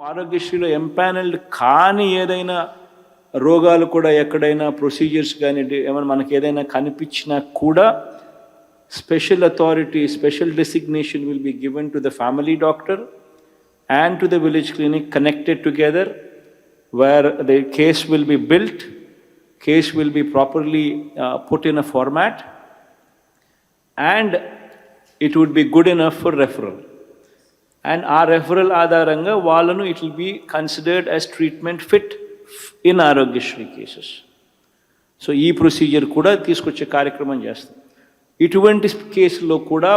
ఆరోగ్యశ్రీలో ఎంపానల్డ్ కాని ఏదైనా రోగాలు కూడా ఎక్కడైనా ప్రొసీజర్స్ కానీ ఏమైనా మనకి ఏదైనా కనిపించినా కూడా special authority special designation will be given to the family doctor and to the village clinic connected together where the case will be built, case will be properly uh, put in a format and it would be good enough for referral. And ఆ referral ఆధారంగా వాళ్ళను it will be considered as treatment fit in Aarogyasri cases so ఈ procedure కూడా తీసుకొచ్చే కార్యక్రమం చేస్తాం. ఇటువంటి కేసులో కూడా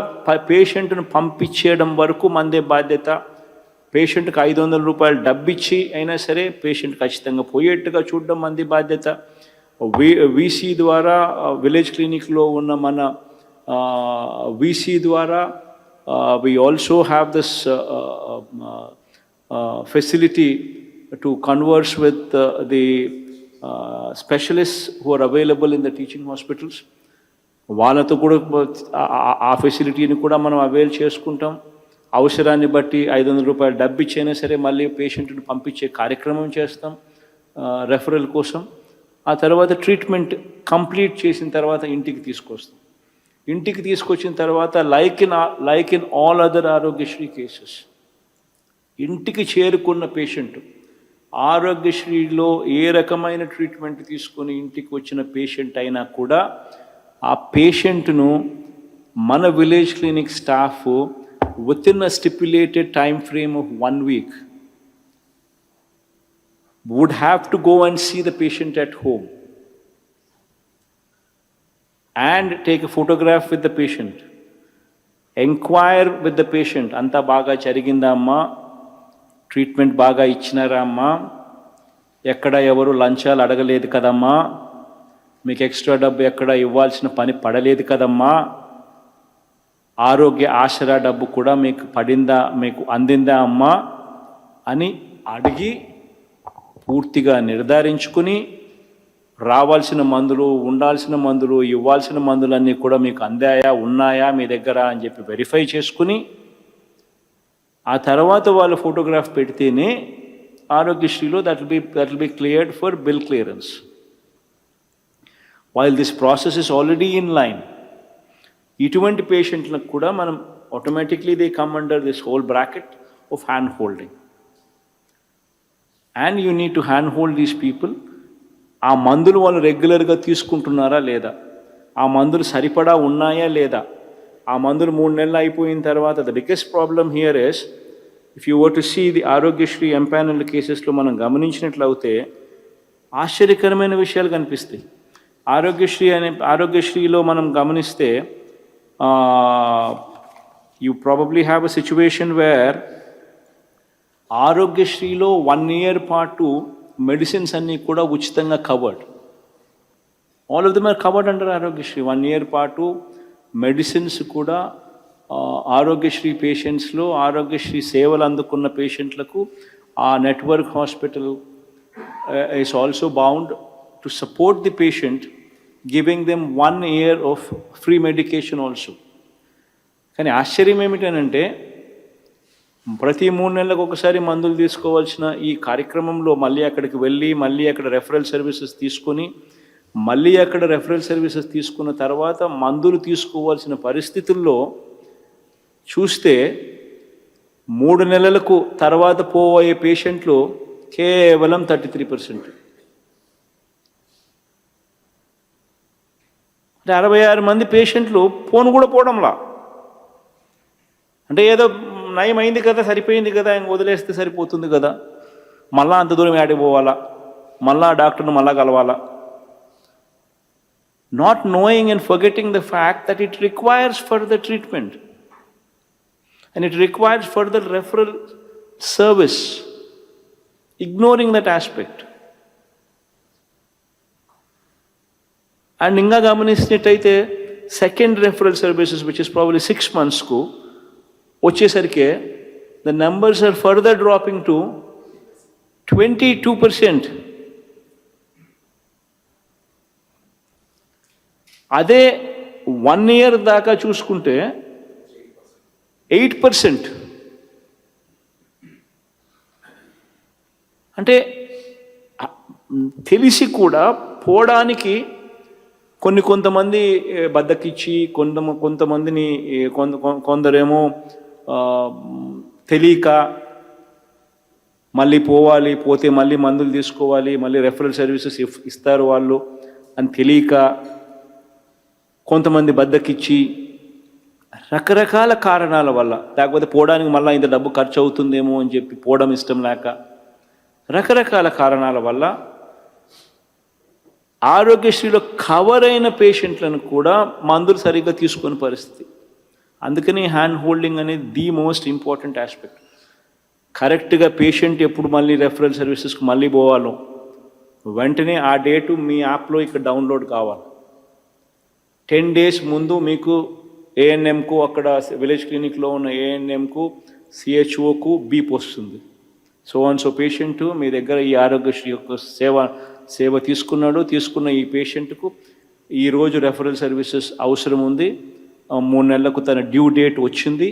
పేషెంట్ను పంపించేయడం వరకు మందే బాధ్యత. పేషెంట్కి ఐదు వందల రూపాయలు డబ్బిచ్చి అయినా సరే పేషెంట్ ఖచ్చితంగా పోయేట్టుగా చూడడం మంది బాధ్యత. వి వీసీ ద్వారా విలేజ్ క్లినిక్లో ఉన్న మన వీసీ ద్వారా we also have this facility to converse with the specialist who are available in the teaching hospitals వాళ్ళతో కూడా ఆ- ఆ- ఆ ఫెసిలిటీని కూడా మనం అవైల్ చేసుకుంటాం అవసరాన్ని బట్టి ఐదు వందల రూపాయలు డబ్బు ఇచ్చైనా సరే మళ్ళీ పేషెంట్ని పంపించే కార్యక్రమం చేస్తాం రెఫరల్ కోసం ఆ తర్వాత ట్రీట్మెంట్ కంప్లీట్ చేసిన తర్వాత ఇంటికి తీసుకొస్తాం ఇంటికి తీసుకొచ్చిన తర్వాత like in like in all other Aarogyasri cases ఇంటికి చేరుకున్న పేషెంట్ ఆరోగ్యశ్రీలో ఏ రకమైన ట్రీట్మెంట్ తీసుకొని ఇంటికి వచ్చిన పేషెంట్ అయినా కూడా ఆ పేషెంట్ను మన village clinic staff within a stipulated time frame of one week would have to go and see the patient at home and take photograph with the patient enquire with the patient అంతా బాగా జరిగిందా అమ్మా? Treatment బాగా ఇచ్చినారా అమ్మా? ఎక్కడ ఎవరు లంచాలు అడగలేదు కదమ్మా? మీకు ఎక్స్ట్రా డబ్బు ఎక్కడ ఇవ్వాల్సిన పని పడలేదు కదమ్మా? ఆరోగ్య ఆసరా డబ్బు కూడా మీకు పడిందా మీకు అందిందా అమ్మా? అని అడిగి పూర్తిగా నిర్ధారించుకుని రావాల్సిన మందులు ఉండాల్సిన మందులు ఇవ్వాల్సిన మందులన్నీ కూడా మీకు అందాయా ఉన్నాయా మీ దగ్గర అని చెప్పి వెరిఫై చేసుకుని ఆ తర్వాత వాళ్ళు ఫోటోగ్రాఫ్ పెడితేనే ఆరోగ్యశ్రీలో that will be that will be cleared for bill clearance while this process is already in line ఇటువంటి పేషెంట్లకు కూడా మనం automatically they come under this whole bracket of hand holding and you need to hand hold these people ఆ మందులు వాళ్ళు రెగ్యులర్గా తీసుకుంటున్నారా లేదా? ఆ మందులు సరిపడా ఉన్నాయా లేదా? ఆ మందులు మూడు నెలలు అయిపోయిన తర్వాత the biggest problem here is if you were to see the Aarogyasri empanel కేసెస్లో మనం గమనించినట్లయితే ఆశ్చర్యకరమైన విషయాలు కనిపిస్తాయి. ఆరోగ్యశ్రీ అనే ఆరోగ్యశ్రీలో మనం గమనిస్తే you probably have a situation where ఆరోగ్యశ్రీలో వన్ ఇయర్ పాటు మెడిసిన్స్ అన్నీ కూడా ఉచితంగా covered. All of them are covered under Aarogyasri one year పాటు మెడిసిన్స్ కూడా ఆరోగ్యశ్రీ పేషెంట్స్లో ఆరోగ్యశ్రీ సేవలు అందుకున్న పేషెంట్లకు ఆ network hospital is also bound to support the patient giving them one year of free medication also కానీ ఆశ్చర్యం ఏమిటనంటే ప్రతి మూడు నెలలకు ఒకసారి మందులు తీసుకోవాల్సిన ఈ కార్యక్రమంలో మళ్ళీ అక్కడికి వెళ్ళి మళ్ళీ అక్కడ రెఫరల్ సర్వీసెస్ తీసుకొని మళ్ళీ అక్కడ రెఫరల్ సర్వీసెస్ తీసుకున్న తర్వాత మందులు తీసుకోవాల్సిన పరిస్థితుల్లో చూస్తే మూడు నెలలకు తర్వాత పోయే పేషెంట్లు కేవలం థర్టీ త్రీ పర్సెంట్. అంటే అరవై ఆరు మంది పేషెంట్లు ఫోన్ కూడా పోవడంలా. అంటే ఏదో నయం అయింది కదా సరిపోయింది కదా ఇంక వదిలేస్తే సరిపోతుంది కదా. మళ్ళా అంత దూరం ఆడిపోవాలా మళ్ళా డాక్టర్ను మళ్ళా కలవాలా? Not knowing and forgetting the fact that it requires further treatment and it requires further referral service ignoring that aspect and ఇంకా గమనించినట్టయితే second referral services which is probably six మంత్స్కు వచ్చేసరికి the numbers are further dropping to twenty two percent అదే one year దాకా చూసుకుంటే eight percent అంటే తెలిసి కూడా పోవడానికి కొన్ని కొంతమంది బద్దకిచ్చి కొంత కొంతమందిని కొంత కొ- కొందరేమో తెలియక మళ్ళీ పోవాలి పోతే మళ్ళీ మందులు తీసుకోవాలి మళ్ళీ రెఫరల్ సర్వీసెస్ ఇఫ్- ఇస్తారు వాళ్ళు అని తెలియక కొంతమంది బద్దకిచ్చి రకరకాల కారణాల వల్ల లేకపోతే పోవడానికి మళ్ళీ ఇంత డబ్బు ఖర్చు అవుతుందేమో అని చెప్పి పోవడం ఇష్టం లేక రకరకాల కారణాల వల్ల ఆరోగ్యశ్రీలో కవర్ అయిన పేషెంట్లను కూడా మందులు సరిగ్గా తీసుకొని పరిస్థితి. అందుకని హ్యాండ్ హోల్డింగ్ అనేది ది మోస్ట్ ఇంపార్టెంట్ ఆస్పెక్ట్ కరెక్ట్గా పేషెంట్ ఎప్పుడు మళ్ళీ రెఫరల్ సర్వీసెస్కి మళ్ళీ పోవాలో వెంటనే ఆ డేటు మీ యాప్లో ఇక్కడ డౌన్లోడ్ కావాలి. టెన్ డేస్ ముందు మీకు ఏఎన్ఎంకు అక్కడ విలేజ్ క్లినిక్లో ఉన్న ఏఎన్ఎంకు సిహెచ్ఓకు బీప్ వస్తుంది సో అండ్ సో పేషెంట్ మీ దగ్గర ఈ ఆరోగ్యశ్రీ యొక్క సేవ సేవ తీసుకున్నాడు తీసుకున్న ఈ పేషెంట్కు ఈరోజు రెఫరల్ సర్వీసెస్ అవసరం ఉంది. మూడు నెలలకు తన డ్యూ డేట్ వచ్చింది.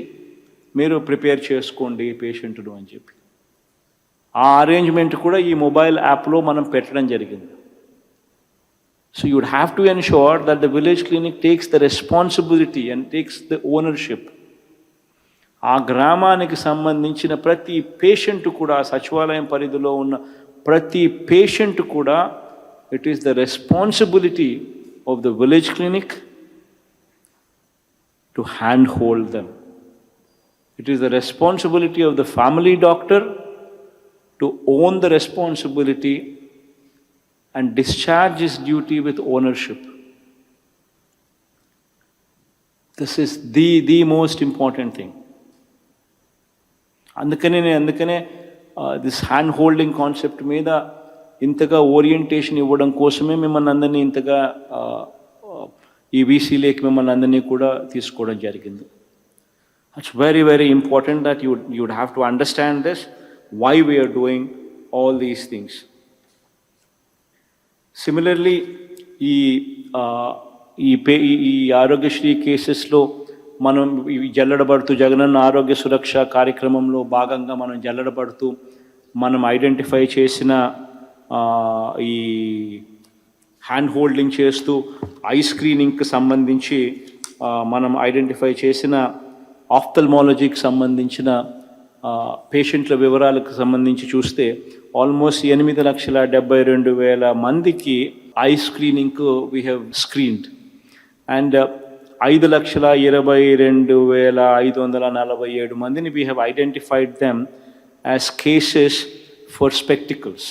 మీరు ప్రిపేర్ చేసుకోండి పేషెంట్ను అని చెప్పి. ఆ అరేంజ్మెంట్ కూడా ఈ మొబైల్ యాప్లో మనం పెట్టడం జరిగింది. So you'd have to ensure that the village clinic takes the responsibility and takes the ownership ఆ గ్రామానికి సంబంధించిన ప్రతి పేషెంట్ కూడా సచివాలయం పరిధిలో ఉన్న ప్రతి పేషెంట్ కూడా it is the responsibility of the village clinic To hand hold them it is the responsibility of the family doctor to own the responsibility and discharge his duty with ownership. This is the, the most important thing. అందుకనే నేను అందుకనే this hand holding concept మీద ఇంతగా orientation ఇవ్వడం కోసమే మిమ్మల్ని అందరినీ ఇంతగా ఆ, ఆ, ఈ వీసీలేకి మిమ్మల్ని అందరినీ కూడా తీసుకోవడం జరిగింది. It's very very important that you you would have to understand this why we are doing all these things similarly ఈ ఈ పే ఈ- ఈ ఆరోగ్యశ్రీ కేసెస్లో మనం ఇవి జల్లడబడుతూ జగనన్న ఆరోగ్య సురక్ష కార్యక్రమంలో భాగంగా మనం జల్లడబడుతూ మనం ఐడెంటిఫై చేసిన ఈ హ్యాండ్ హోల్డింగ్ చేస్తూ ఐ స్క్రీనింగ్కి సంబంధించి మనం ఐడెంటిఫై చేసిన ఆఫ్థల్మాలజీకి సంబంధించిన పేషెంట్ల వివరాలకు సంబంధించి చూస్తే ఆల్మోస్ట్ ఎనిమిది లక్షల డెబ్బై రెండు వేల మందికి ఐ స్క్రీనింగ్కు వీ హ్యావ్ స్క్రీన్డ్ అండ్ ఐదు లక్షల ఇరవై రెండు వేల ఐదు వందల నలభై ఏడు మందిని we have identified them as cases for spectacles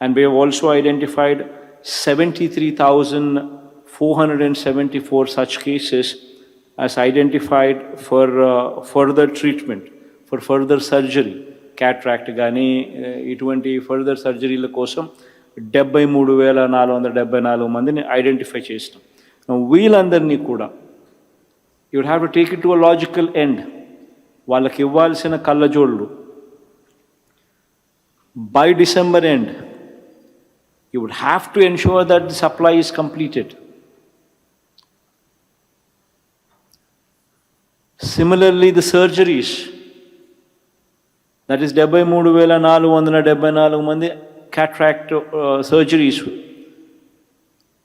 and we have also identified 73,474 such cases as identified for uh, further treatment, for further surgery. Cataract కానీ ఇటువంటి ఫర్దర్ సర్జరీల కోసం డెబ్బై మూడు వేల నాలుగు వందల డెబ్బై నాలుగు మందిని ఐడెంటిఫై చేసినాం వీళ్ళందరినీ కూడా you have to take it to a logical end వాళ్ళకి ఇవ్వాల్సిన కళ్ళజోళ్ళు by December end, you would have to ensure that the supply is completed. Similarly, the surgeries, that is డెబ్బై మూడు వేల నాలుగు వందల డెబ్బై నాలుగు మంది cataract uh, surgeries.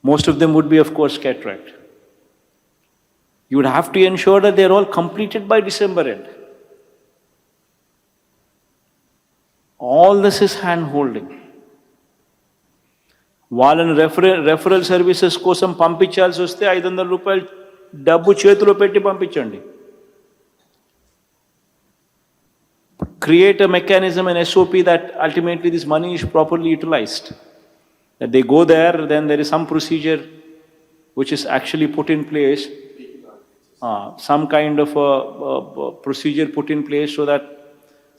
Most of them would be, of course, cataract. You would have to ensure that they are all completed by December end. All this is hand holding వాళ్ళని referral referral services కోసం పంపించాల్సి వస్తే ఐదు వందల రూపాయలు డబ్బు చేతిలో పెట్టి పంపించండి create a mechanism and SOP that ultimately this money is properly utilised that they go there then there is some procedure which is actually put in place uh, some kind of a, a, a procedure put in place so that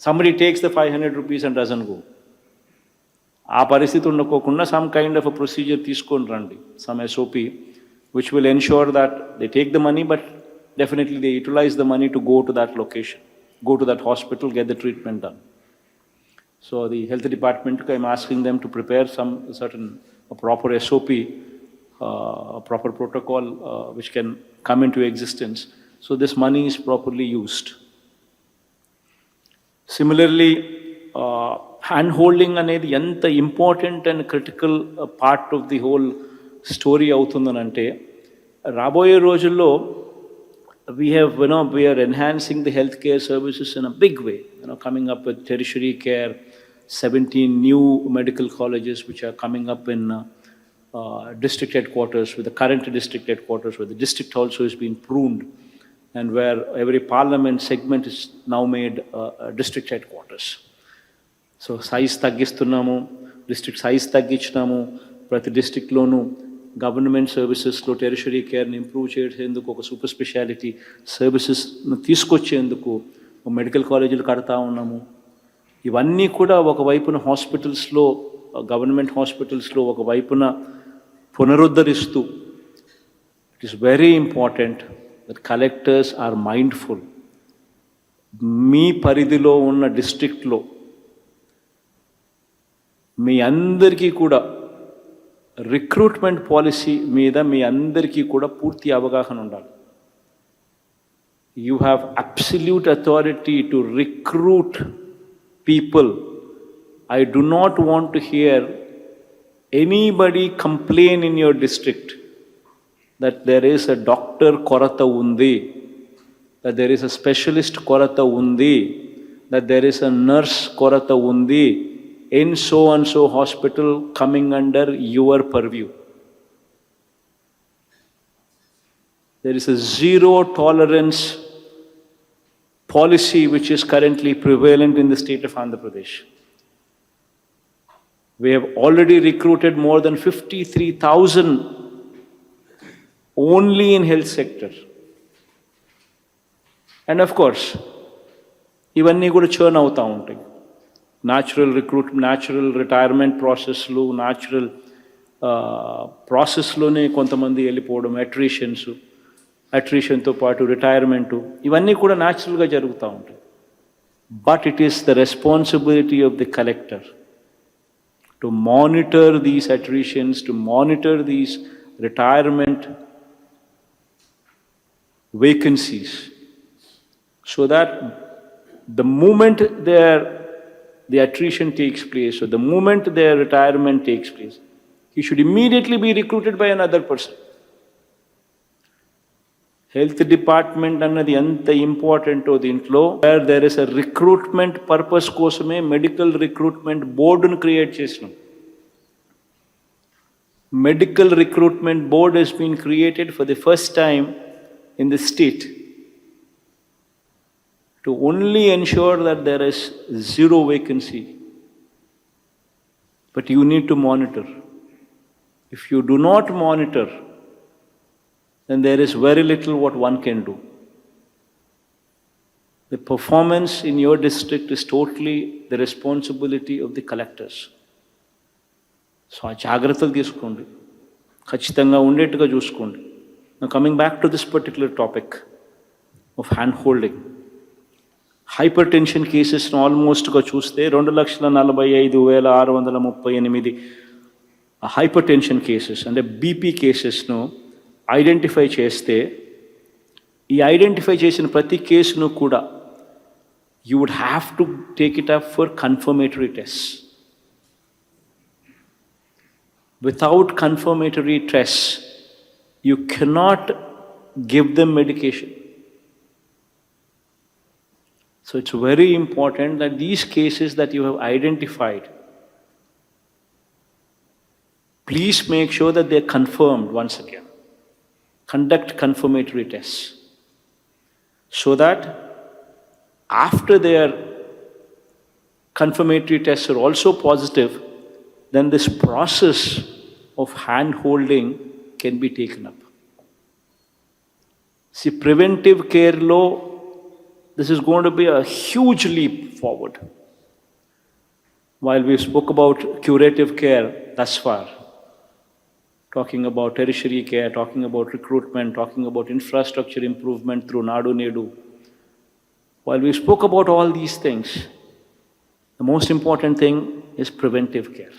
somebody takes the 500 rupees and doesn't go. ఆ పరిస్థితి ఉండకోకుండా some kind of a procedure తీసుకొని రండి some SOP which will ensure that they take the money but definitely they utilise the money to go to that location go to that hospital get the treatment done so the health డిపార్ట్మెంట్కి I'm asking them to prepare some certain proper SOP uh, a proper protocol uh, which can come into existence. So this money is properly used. Similarly, hand holding అనేది ఎంత important and critical part of the whole story అవుతుందనంటే రాబోయే రోజుల్లో we have, you know, we are enhancing the healthcare services in a big way, you know, coming up with tertiary care, 17 new medical colleges which are coming up in uh, uh, district headquarters, with the current district headquarters, where the district also is being pruned, and where every parliament segment is now made uh, a district headquarters. So size తగ్గిస్తున్నాము district size తగ్గించినాము. ప్రతి డిస్ట్రిక్ట్లోనూ government సర్వీసెస్లో tertiary కేర్ని improve చేసేందుకు ఒక super speciality సర్వీసెస్ను తీసుకొచ్చేందుకు medical కాలేజీలు కడతా ఉన్నాము. ఇవన్నీ కూడా ఒకవైపున హాస్పిటల్స్లో గవర్నమెంట్ హాస్పిటల్స్లో ఒకవైపున పునరుద్ధరిస్తూ it is very important that collectors are mindful మీ పరిధిలో ఉన్న డిస్ట్రిక్ట్లో మీ అందరికీ కూడా రిక్రూట్మెంట్ పాలసీ మీద మీ అందరికీ కూడా పూర్తి అవగాహన ఉండాలి you have absolute authority to recruit people I do not want to hear anybody complain in your district that there is a doctor కొరత ఉంది that there is a specialist కొరత ఉంది that there is a nurse కొరత ఉంది in so and so hospital coming under your purview. There is a zero tolerance policy which is currently prevalent in the state of Andhra Pradesh. We have already recruited more than 53,000 only in health sector. And of course, ఇవన్నీ కూడా churn అవుతూ ఉంటాయి natural recruit natural retirement ప్రాసెస్లు natural ప్రాసెస్లోనే కొంతమంది వెళ్ళిపోవడం అట్రిషన్స్ అట్రిషన్తో పాటు retirement ఇవన్నీ కూడా న్యాచురల్గా జరుగుతూ ఉంటాయి but it is the responsibility of the collector to monitor these attritions to monitor these retirement vacancies so that the moment their the attrition takes place or the moment their retirement takes place, he should immediately be recruited by another person. Health department అన్నది ఎంత ఇంపార్టెంటో దీంట్లో where there is a recruitment purpose కోసమే medical recruitment బోర్డును create చేసినాం medical recruitment board has been created for the first time in the state to only ensure that there is zero vacancy. But you need to monitor. If you do not monitor, then there is very little what one can do. The performance in your district is totally the responsibility of the collectors. So ఆ జాగ్రత్తలు తీసుకోండి ఖచ్చితంగా ఉండేట్టుగా చూసుకోండి coming back to this particular topic of hand holding hypertension కేసెస్ను ఆల్మోస్ట్గా చూస్తే రెండు లక్షల నలభై ఐదు వేల ఆరు వందల ముప్పై ఎనిమిది హైపర్ టెన్షన్ కేసెస్ అంటే బీపీ కేసెస్ను ఐడెంటిఫై చేస్తే ఈ ఐడెంటిఫై చేసిన ప్రతి కేసును కూడా you would have to take it up for confirmatory test. Without confirmatory test you cannot give them medication. So it's very important that these cases that you have identified, please make sure that they're confirmed once again. Conduct confirmatory tests so that after their confirmatory tests are also positive, then this process of hand holding can be taken up. See, preventive care law this is going to be a huge leap forward. While we spoke about curative care thus far, talking about tertiary care, talking about recruitment, talking about infrastructure improvement through Nadu Nedu, while we spoke about all these things, the most important thing is preventive care.